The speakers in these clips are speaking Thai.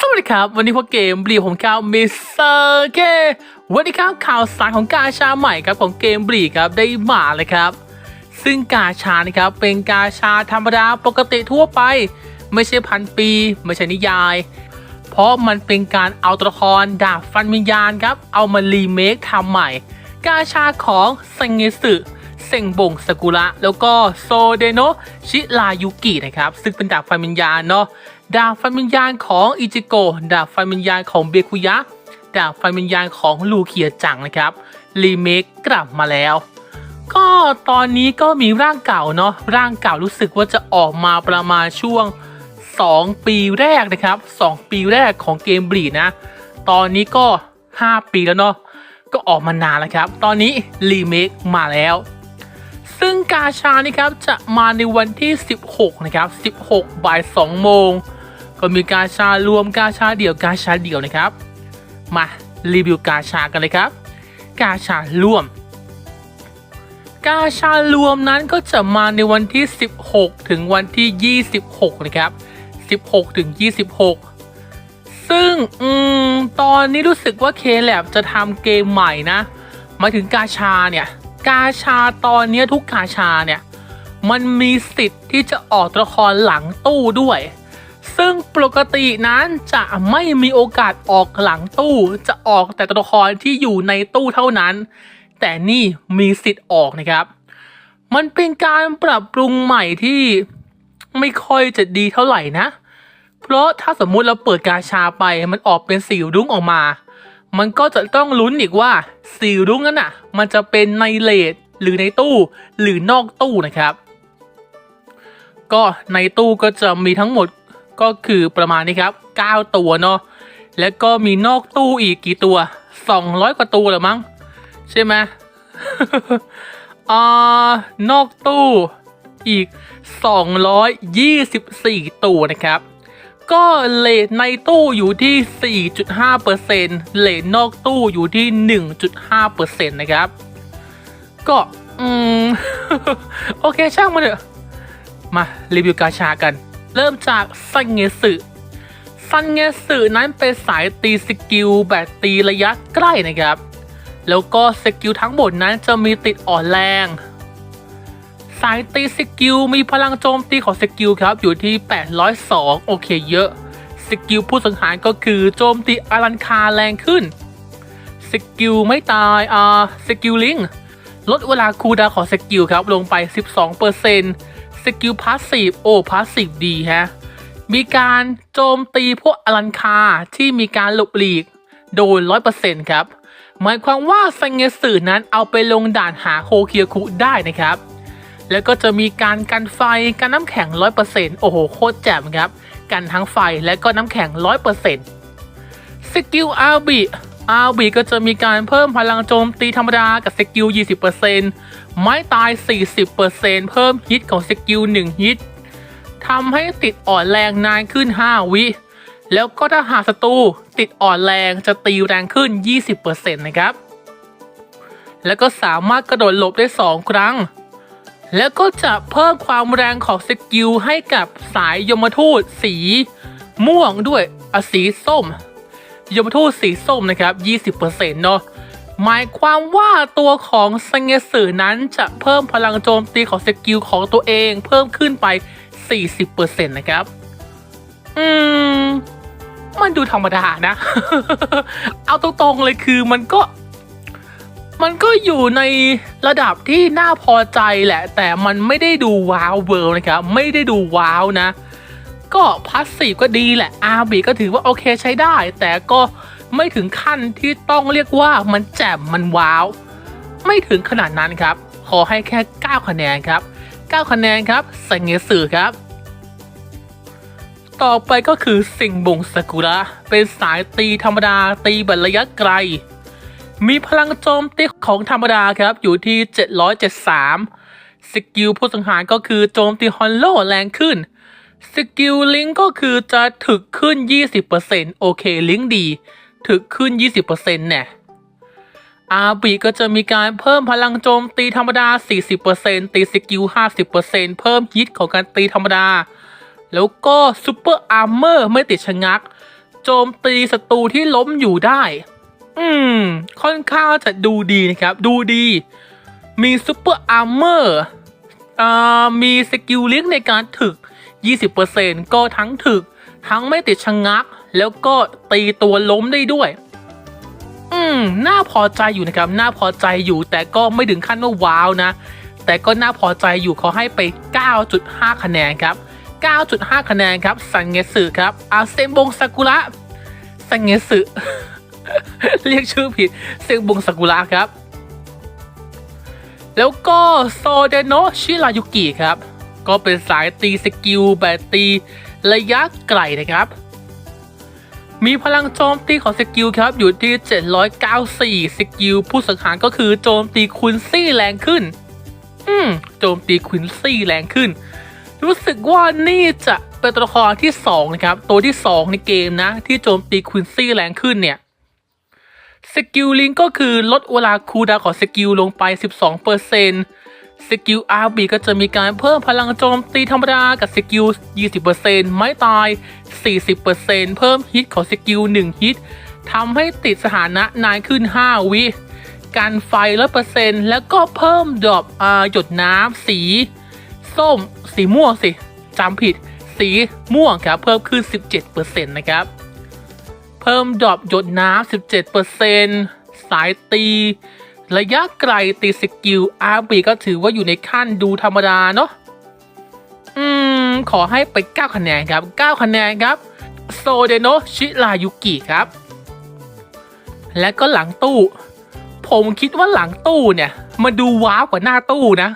สวัสดีครับ วันนี้พวกเกมบลีของข่าวมิสเตอร์เควันนี้ครับข่าวสารของกาชาใหม่ครับของเกมบลีครับได้มาเลยครับ ซึ่งกาชานะครับเป็นกาชาธรรมดาปกติทั่วไป ไม่ใช่พันปี ไม่ใช่นิยาย เพราะมันเป็นการเอาตัวละครดาบฟันวิญญาณครับ เอามารีเมคทำใหม่ กาชาของเซงเงสึเซงบงสกุระแล้วก็โซเดโนชิรายุกินะครับซึ่งเป็นดาบฟันวิญญาณเนาะ ดาบฟันวิญญาณของอิจิโกะดาบฟันวิญญาณของเบคุยะดาบฟันวิญญาณของลูเคียจังนะครับรีเมคกลับมาแล้ว ก็ตอนนี้ก็มีร่างเก่าเนาะร่างเก่ารู้สึกว่าจะออกมาประมาณช่วง 2 ปีแรกนะครับ 2 ปีแรกของเกมบลีดนะ ตอนนี้ก็ 5 ปีแล้วเนาะก็ออกมานานแล้วครับ ตอนนี้รีเมคมาแล้ว ซึ่งกาชานี่ครับจะมาในวันที่ 16 นะครับ 16 บ่าย 2 โมง ก็มีกาชารวมกาชาเดี่ยวกาชาเดี่ยวนะครับ มารีวิวกาชากันเลยครับ กาชารวม กาชารวมนั้นก็จะมาในวันที่ 16 ถึงวันที่ 26 นะครับ 16 ถึง 26 ซึ่งอืมตอนนี้รู้สึกว่าเคแลบจะทำเกมใหม่นะ มาถึงกาชาเนี่ย กาชาตอนนี้ทุกกาชาเนี่ย มันมีสิทธิ์ที่จะออกตัวละครหลังตู้ด้วย ซึ่งปกตินั้นจะไม่มีโอกาสออกหลังตู้ จะออกแต่ตัวละครที่อยู่ในตู้เท่านั้น แต่นี่มีสิทธิ์ออกนะครับ มันเป็นการปรับปรุงใหม่ที่ไม่ค่อยจะดีเท่าไหร่นะ เพราะถ้าสมมุติเราเปิดกาชาไปมันออกเป็นสีรุ้งออกมา มันก็จะต้องลุ้นอีกว่าสีรุ้งนั้นน่ะ มันจะเป็นในเลดหรือในตู้หรือนอกตู้นะครับ ก็ในตู้ก็จะมีทั้งหมด ก็คือประมาณนี้ครับ 9 ตัวเนาะแล้วก็มีนอกตู้อีกกี่ตัว 200 กว่าตัวหรือมั้ง ใช่ไหมอ่านอกตู้อีก 224 ตัวนะครับ ก็เลทในตู้อยู่ที่ 4.5%เลทนอกตู้อยู่ที่ 1.5%นะครับ ก็ อืม โอเคช่างมันเถอะ มา รีวิวกาชากัน เริ่มจากซันเงสึซันเงสึนั้นเป็นสายตีสกิลแบบตีระยะใกล้นะครับ แล้วก็สกิลทั้งหมดนั้นจะมีติดอ่อนแรง สายตีสกิลมีพลังโจมตีของสกิลครับอยู่ที่ 802 โอเคเยอะสกิลผู้สังหารก็คือโจมตีอลันคาแรงขึ้น สกิลไม่ตาย อ่า สกิลลิงลดเวลาคูลดาวของสกิลครับลงไป 12%ส กิลพาสซีฟโอ้พาสซีฟดีฮะ มีการโจมตีพวกอลันคาที่มีการหลบหลีกโดย 100%ครับ หมายความว่าไซงเงสึนั้นเอาไปลงด่านหาโคเคียคุได้นะครับ แล้วก็จะมีการกันไฟกันน้ำแข็ง 100%โอ้โห โคตรแจ่มครับ กันทั้งไฟและก็น้ำแข็ง 100%สกิลอาร์บิอาร์บิก็จะมีการเพิ่มพลังโจมตีธรรมดากับสกิล 20% ไม้ตาย 40%เพิ่มฮิตของสกิล 1 ฮิตทำให้ติดอ่อนแรงนานขึ้น 5 วิ แล้วก็ถ้าหากศัตรูติดอ่อนแรงจะตีแรงขึ้น 20%นะครับ แล้วก็สามารถกระโดดหลบได้ 2 ครั้ง แล้วก็จะเพิ่มความแรงของสกิลให้กับสายยมทูตสี ม่วงด้วยอสีส้ม ยมทูตสีส้มนะครับ 20%เนาะ หมายความว่าตัวของซังเงสึนั้นจะเพิ่มพลังโจมตีของสกิลของตัวเองเพิ่มขึ้นไป 40%นะครับ อืม มันดูธรรมดานะ เอาตรงๆเลยคือมันก็ มันก็อยู่ในระดับที่น่าพอใจแหละ แต่มันไม่ได้ดูว้าวเวิร์นะครับ ไม่ได้ดูว้าวนะ ก็พาสซีฟก็ดีแหละอาร์บีก็ถือว่าโอเคใช้ได้ แต่ก็ ไม่ถึงขั้นที่ต้องเรียกว่ามันแจ่มมันว้าว ไม่ถึงขนาดนั้นครับ ขอให้แค่ 9 คะแนนครับ 9 คะแนนครับสังเงสือครับ ต่อไปก็คือสิงบงสกุระเป็นสายตีธรรมดาตีบบระยะไกล มีพลังโจมตีของธรรมดาครับอยู่ที่ 773 สกิลผู้สังหารก็คือโจมตีฮอนโลแรงขึ้นสกิลลิงก็คือจะถึกขึ้น 20%โอเคลิงก์ดี ถึกขึ้น 20%เนี่ย อาบีก็จะมีการเพิ่มพลังโจมตีธรรมดา 40%ตีสกิล 50%เพิ่มฮิตของการตีธรรมดา แล้วก็ซูเปอร์อาร์เมอร์ไม่ติดชะงัก โจมตีศัตรูที่ล้มอยู่ได้ อืม ค่อนข้างจะดูดีนะครับ ดูดี มีซูเปอร์อาร์เมอร์อ่ามีสกิลเลี้ยงในการถึก 20%ก็ทั้งถึก ทั้งไม่ติดชะงัก แล้วก็ตีตัวล้มได้ด้วย อืมน่าพอใจอยู่นะครับ น่าพอใจอยู่ แต่ก็ไม่ถึงขั้นว่าว้าวนะ แต่ก็น่าพอใจอยู่เขาให้ไป 9.5 คะแนนครับ 9.5 คะแนนครับ สังเงสึครับ อาเซมบงซากุระ สังเงสึเรียกชื่อผิด เซงบงซากุระครับ แล้วก็โซเดโนชิรายุกิครับ ก็เป็นสายตีสกิลแบบตีระยะไกลนะครับ มีพลังโจมตีของสกิลครับ อยู่ที่ 794 สกิลผู้สังหารก็คือโจมตีควินซี่แรงขึ้น อืม โจมตีควินซี่แรงขึ้น รู้สึกว่านี่จะเป็นตัวละครที่2นะครับ ตัวที่ 2 ในเกมนะ ที่โจมตีควินซี่แรงขึ้นเนี่ยสกิลลิงก็คือลดเวลาคูลดาวของสกิลลงไป 12%สกิลอาร์ บีก็จะมีการเพิ่มพลังโจมตีธรรมดากับสกิล 20%ไม้ตาย 40%เพิ่มฮิตของสกิล 1 ฮิตทำให้ติดสถานะนานขึ้น 5 วิการไฟ100%แล้วก็เพิ่มดรอปหยดน้ำสี ส้ม สีม่วงสิจำผิด สีม่วงครับ เพิ่มขึ้น 17%นะครับ เพิ่มดรอปหยดน้ำ17%สายตี ระยะไกลตีสกิลอาร์บีก็ถือว่าอยู่ในขั้นดูธรรมดาเนาะอืม ขอให้ไป 9 คะแนนครับ 9 คะแนนครับ โซเดโนชิรายุกิครับ และก็หลังตู้ ผมคิดว่าหลังตู้เนี่ยมาดูว้าวกว่าหน้าตู้นะ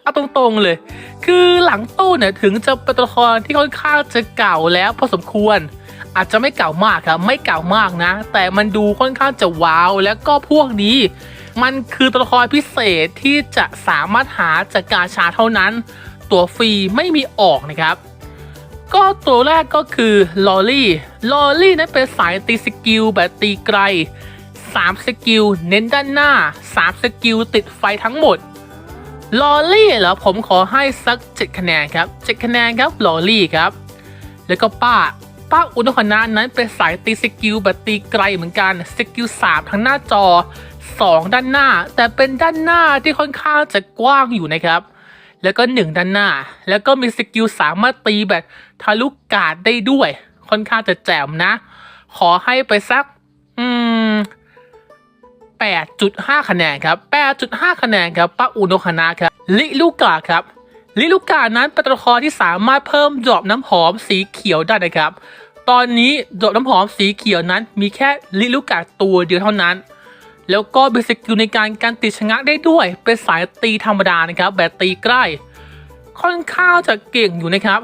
เอาตรงๆเลย คือหลังตู้เนี่ยถึงจะเป็นตัวละครที่ค่อนข้างจะเก่าแล้วพอสมควร อาจจะไม่เก่ามากครับ ไม่เก่ามากนะ แต่มันดูค่อนข้างจะว้าว แล้วก็พวกนี้ มันคือตัวละครพิเศษที่จะสามารถหาจากกาชาเท่านั้น ตัวฟรีไม่มีออกนะครับ ก็ตัวแรกก็คือลอรี่ลอรี่นั้นเป็นสายตีสกิลแบบตีไกล 3 สกิลเน้นด้านหน้า 3 สกิลติดไฟทั้งหมดลอรี่เหรอผมขอให้สัก 7 คะแนนครับ 7 คะแนนครับลอรี่ครับ แล้วก็ป้าป้าอุณหนานั้นเป็นสายตีสกิลแบบตีไกลเหมือนกัน สกิล3ทั้งหน้าจอ 2 ด้านหน้า แต่เป็นด้านหน้าที่ค่อนข้างจะกว้างอยู่นะครับ แล้วก็ 1 ด้านหน้า แล้วก็มีสกิลสามารถตีแบบทะลุกาดได้ด้วย ค่อนข้างจะแจ่มนะ ขอให้ไปสัก อืม 8.5 คะแนนครับ 8.5 คะแนนครับป้าอุโนคานะครับลิลูกาครับลิลูกานั้นเป็นตัวละครที่สามารถเพิ่มดรอปน้ำหอมสีเขียวได้นะครับ ตอนนี้ดรอปน้ำหอมสีเขียวนั้นมีแค่ลิลูกาตัวเดียวเท่านั้น แล้วก็มีสกิลในการการติดชะงักได้ด้วย เป็นสายตีธรรมดานะครับแบบตีใกล้ ค่อนข้างจะเก่งอยู่นะครับ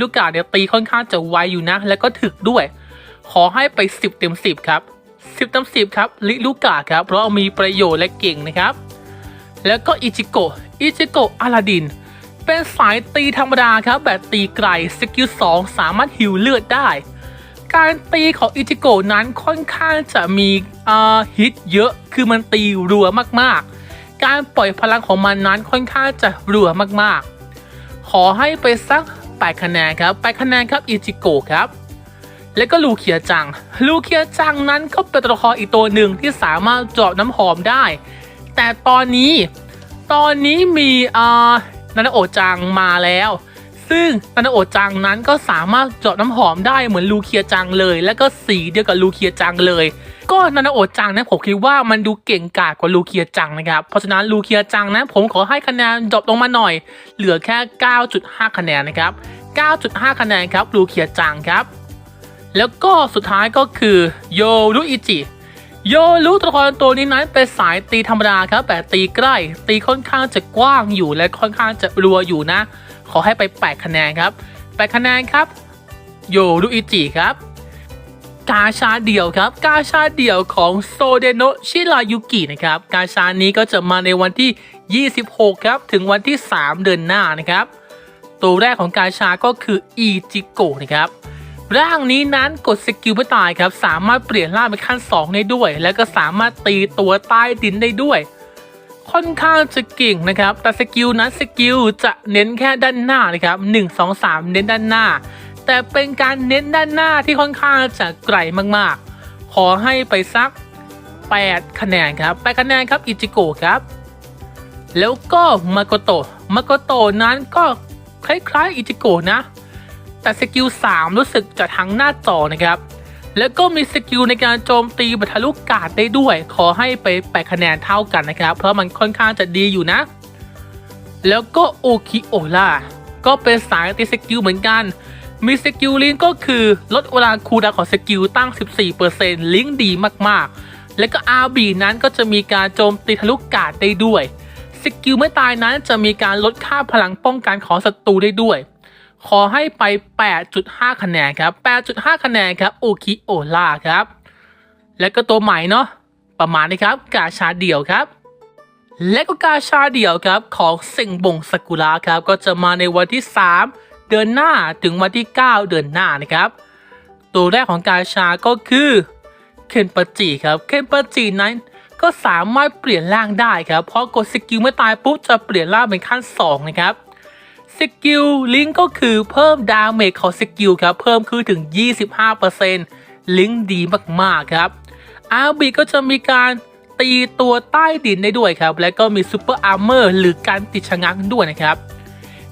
ลูกกาเนี่ยตีค่อนข้างจะไวอยู่นะ แล้วก็ถึกด้วย ขอให้ไป 10 เต็ม 10 ครับ 10เต็ม10 ครับลิลูกาครับ เพราะมีประโยชน์และเก่งนะครับ แล้วก็อิจิโกะอิจิโกะอาลาดิน เป็นสายตีธรรมดาครับแบบตีไกลสกิล2สามารถฮิวเลือดได้ การตีของอิจิโกนั้นค่อนข้างจะมีฮิตเยอะคือมันตีรัวมากๆ การปล่อยพลังของมันนั้นค่อนข้างจะรัวมากๆ ขอให้ไปสัก8คะแนนครับ8คะแนนครับอิจิโกครับ แล้วก็ลูเคียจัง ลูเคียจังนั้นก็เป็นตัวละครอีกตัวหนึ่งที่สามารถเจาะน้ำหอมได้ แต่ตอนนี้ตอนนี้มีอ่านานโอจังมาแล้ว ซึ่งนานาโอจังนั้นก็สามารถเจาะน้ำหอมได้เหมือนลูเคียจังเลย แล้วก็สีเดียวกับลูเคียจังเลย ก็นานาโอจังนะผมคิดว่ามันดูเก่งกาจกว่าลูเคียจังนะครับ เพราะฉะนั้นลูเคียจังนะผมขอให้คะแนนดรอปลงมาหน่อย เหลือแค่ 9.5 คะแนนนะครับ 9.5 คะแนนครับลูเคียจังครับ แล้วก็สุดท้ายก็คือโยรุอิจิโยรุตัวละครตัวนี้นั้นเป็นสายตีธรรมดาครับแต่ตีใกล้ ตีค่อนข้างจะกว้างอยู่และค่อนข้างจะรัวอยู่นะ ขอให้ไป 8 คะแนนครับ 8 คะแนนครับ โยรุอิจิครับ กาชาเดี่ยวครับ กาชาเดี่ยวของโซเดโนชิรายุกินะครับ กาชานี้ก็จะมาในวันที่ 26 ครับ ถึงวันที่ 3 เดือนหน้านะครับ ตัวแรกของกาชาก็คืออีจิโกะนะครับร่างนี้นั้นกดสกิลเพื่อตายครับ สามารถเปลี่ยนร่างเป็นขั้น 2 ได้ด้วย แล้วก็สามารถตีตัวใต้ดินได้ด้วย ค่อนข้างจะเก่งนะครับ แต่สกิลนั้นสกิลจะเน้นแค่ด้านหน้านะครับ1 2 3เน้นด้านหน้า แต่เป็นการเน้นด้านหน้าที่ค่อนข้างจะไกลมากๆ ขอให้ไปสัก 8 คะแนนครับ8คะแนนครับอิจิโกะครับ แล้วก็มาโกโตะมาโกโตะนั้นก็คล้ายๆอิจิโกะนะ แต่สกิล3รู้สึกจะทั้งหน้าจอนะครับ แล้วก็มีสกิลในการโจมตีบัทะลุกาดได้ด้วย ขอให้ไป8คะแนนเท่ากันนะครับ เพราะมันค่อนข้างจะดีอยู่นะ แล้วก็โอคิโอล่าก็เป็นสายตีสกิลเหมือนกันมีสกิลลิงก็คือลดเวลาคูลดาวของสกิลตั้ง 14%ลิงดีมากๆ และก็ RB นั้นก็จะมีการโจมตีทะลุกาดได้ด้วย สกิลไม่ตายนั้นจะมีการลดค่าพลังป้องกันของศัตรูได้ด้วย ขอให้ไป 8.5 คะแนนครับ 8.5 คะแนนครับโอคิโอล่าครับ และก็ตัวใหม่เนาะประมาณนี้ครับ กาชาเดี่ยวครับ และก็กาชาเดี่ยวครับของเซ็งบงสกุระครับ ก็จะมาในวันที่ 3 เดือนหน้าถึงวันที่ 9 เดือนหน้านะครับ ตัวแรกของกาชาก็คือเคนปจิครับเคนปจินั้นก็สามารถเปลี่ยนร่างได้ครับ เพราะกดสกิลเมื่อตายปุ๊บจะเปลี่ยนร่างเป็นขั้น 2 นะครับ สกิลลิงก์ก็คือเพิ่มดาเมจของสกิลครับ เพิ่มขึ้นถึง 25%ลิงก์ดีมากๆครับอาร์บีก็จะมีการตีตัวใต้ดินได้ด้วยครับ และก็มีซูเปอร์อาร์เมอร์หรือการติดชะงักด้วยนะครับ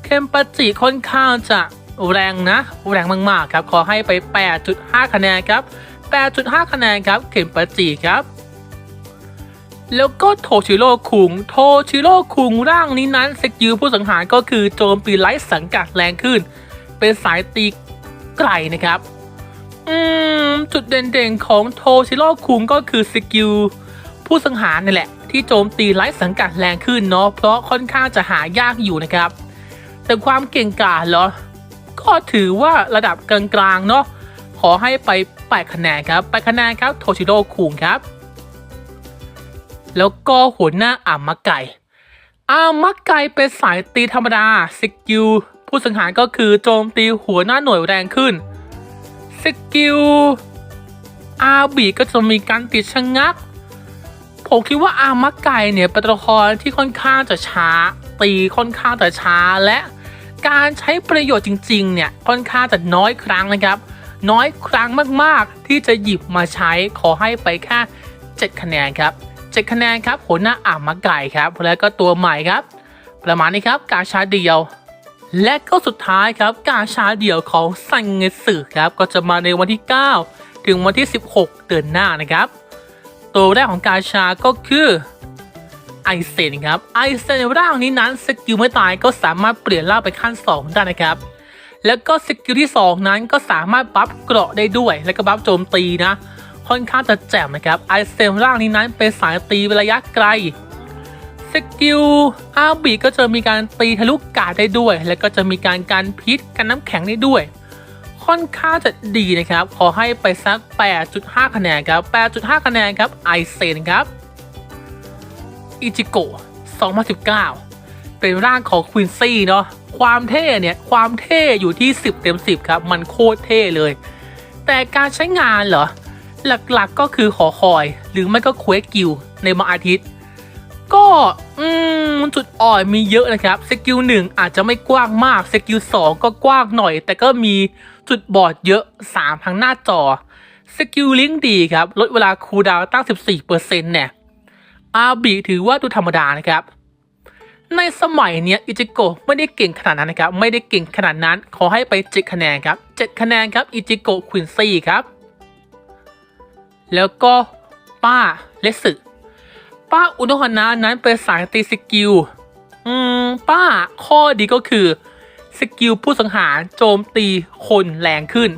เคมปาจิค่อนข้างจะแรงนะ แรงมากๆครับ ขอให้ไป 8.5 คะแนนครับ 8.5 คะแนนครับ เคมปาจิครับ แล้วก็โทชิโร่คุง โทชิโร่คุงร่างนี้นั้นสกิลผู้สังหารก็คือโจมตีไร้สังกัดแรงขึ้น เป็นสายตีไกลนะครับ อืม จุดเด่นๆของโทชิโร่คุงก็คือสกิลผู้สังหารนี่แหละ ที่โจมตีไร้สังกัดแรงขึ้นเนาะเพราะค่อนข้างจะหายากอยู่นะครับ แต่ความเก่งกาจเหรอ ก็ถือว่าระดับกลางๆเนาะขอให้ไป8คะแนนครับ8คะแนนครับโทชิโร่คุงครับ แล้วก็หัวหน้าอามาไก่อามาไก่เป็นสายตีธรรมดาสกิลผู้สังหารก็คือโจมตีหัวหน้าหน่วยแรงขึ้นสกิลอาบีก็จะมีการติดชะงัก ผมคิดว่าอามาไก่เนี่ยเป็นตัวละครที่ค่อนข้างจะช้า ตีค่อนข้างจะช้าและการใช้ประโยชน์จริงๆ เนี่ยค่อนข้างจะน้อยครั้งนะครับ น้อยครั้งมากๆที่จะหยิบมาใช้ขอให้ไปแค่7คะแนนครับ 7 คะแนนครับหัวหน้าอ่ามาไก่ครับ แล้วก็ตัวใหม่ครับ ประมาณนี้ครับกาชาเดียว และก็สุดท้ายครับกาชาเดียวของซังเงสึครับก็จะมาในวันที่ 9 ถึงวันที่ 16 เดือนหน้านะครับ ตัวแรกของกาชาก็คือไอเซนครับไอเซนร่างนี้นั้นสกิลไม่ตายก็สามารถเปลี่ยนร่างไปขั้น 2 ได้นะครับ แล้วก็สกิลที่ 2 นั้นก็สามารถบัฟเกราะได้ด้วย แล้วก็บัฟโจมตีนะ ค่อนข้างจะแจ่มนะครับไอเซนร่างนี้นั้นเป็นสายตีระยะไกลสกิลอาบีก็จะมีการตีทะลุกาดได้ด้วย แล้วก็จะมีการกันพิษกันน้ำแข็งได้ด้วย ค่อนข้างจะดีนะครับ ขอให้ไปสัก 8.5 คะแนนครับ 8.5 คะแนนครับไอเซนครับอิจิโกะ2019 เป็นร่างของควินซี่เนาะความเท่เนี่ย ความเท่อยู่ที่ 10 เต็ม 10 ครับ มันโคตรเท่เลย แต่การใช้งานเหรอ หลักๆก็คือขอคอย หรือไม่ก็เควสกิลในบางอาทิตย์ ก็อืมจุดอ่อนมีเยอะนะครับสกิลหนึ่งอาจจะไม่กว้างมากสกิลสองก็กว้างหน่อย แต่ก็มีจุดบอดเยอะ 3 ทั้งหน้าจอสกิลลิงดีครับ ลดเวลาคูลดาวตั้ง 14%เนี่ยอาบีถือว่าดูธรรมดานะครับ ในสมัยเนี้ยอิจิโกะไม่ได้เก่งขนาดนั้นนะครับ ไม่ได้เก่งขนาดนั้น ขอให้ไป 7 คะแนนครับ 7 คะแนนครับ อิจิโกะควินซี่ครับ แล้วก็ป้าเลสึป้าอุโนฮานะนั้นเป็นสายตีสกิล อืม ป้าข้อดีก็คือ สกิลผู้สังหารโจมตีคนแรงขึ้น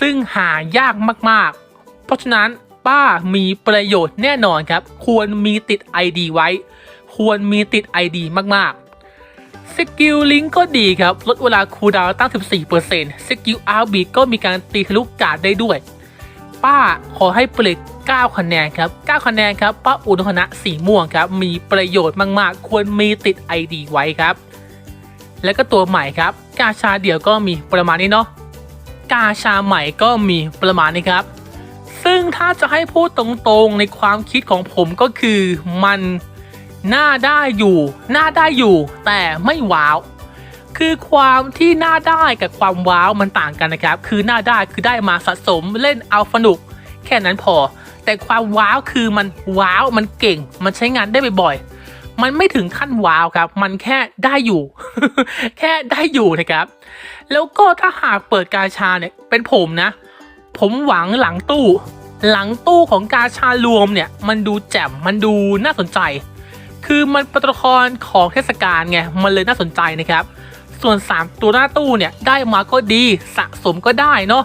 ซึ่งหายากมากๆ เพราะฉะนั้นป้ามีประโยชน์แน่นอนครับ ควรมีติด ID ไว้ ควรมีติด ID มากๆสกิลลิงก็ดีครับ ลดเวลาคูลดาวตั้ง 14%สกิลอาร์บีก็มีการตีทะลุกาดได้ด้วย ป้าขอให้เปลก9คะแนนครับ9คะแนนครับป้าอุณหนะสีม่วงครับ มีประโยชน์มากๆ ควรมีติด ID ไว้ครับ แล้วก็ตัวใหม่ครับ กาชาเดี่ยวก็มีประมาณนี้เนาะกาชาใหม่ก็มีประมาณนี้ครับ ซึ่งถ้าจะให้พูดตรงๆในความคิดของผมก็คือมันน่าได้อยู่ น่าได้อยู่ แต่ไม่ว้าว คือความที่น่าได้กับความว้าวมันต่างกันนะครับ คือน่าได้คือได้มาสะสมเล่นเอาสนุก แค่นั้นพอ แต่ความว้าวคือมันว้าวมันเก่ง มันใช้งานได้บ่อยๆมันไม่ถึงขั้นว้าวครับ มันแค่ได้อยู่ แค่ได้อยู่นะครับ แล้วก็ถ้าหากเปิดกาชาเนี่ยเป็นผมนะ ผมหวังหลังตู้ หลังตู้ของกาชารวมเนี่ย มันดูแจ่มมันดูน่าสนใจ คือมันเป็นตัวละครของเทศกาลไงมันเลยน่าสนใจนะครับ ส่วน 3 ตัวหน้าตู้เนี่ยได้มาก็ดีสะสมก็ได้เนาะ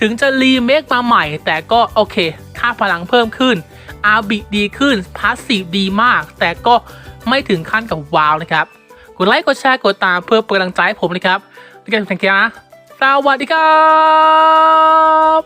ถึงจะรีเมคมาใหม่ แต่ก็โอเค ค่าพลังเพิ่มขึ้นอาบิดีขึ้นพาสซีฟดีมาก แต่ก็ไม่ถึงขั้นกับว้าวนะครับ กดไลค์กดแชร์กดตามเพื่อเป็นกำลังใจให้ผมนะครับด้วยกันสังเกตนะสวัสดีครับ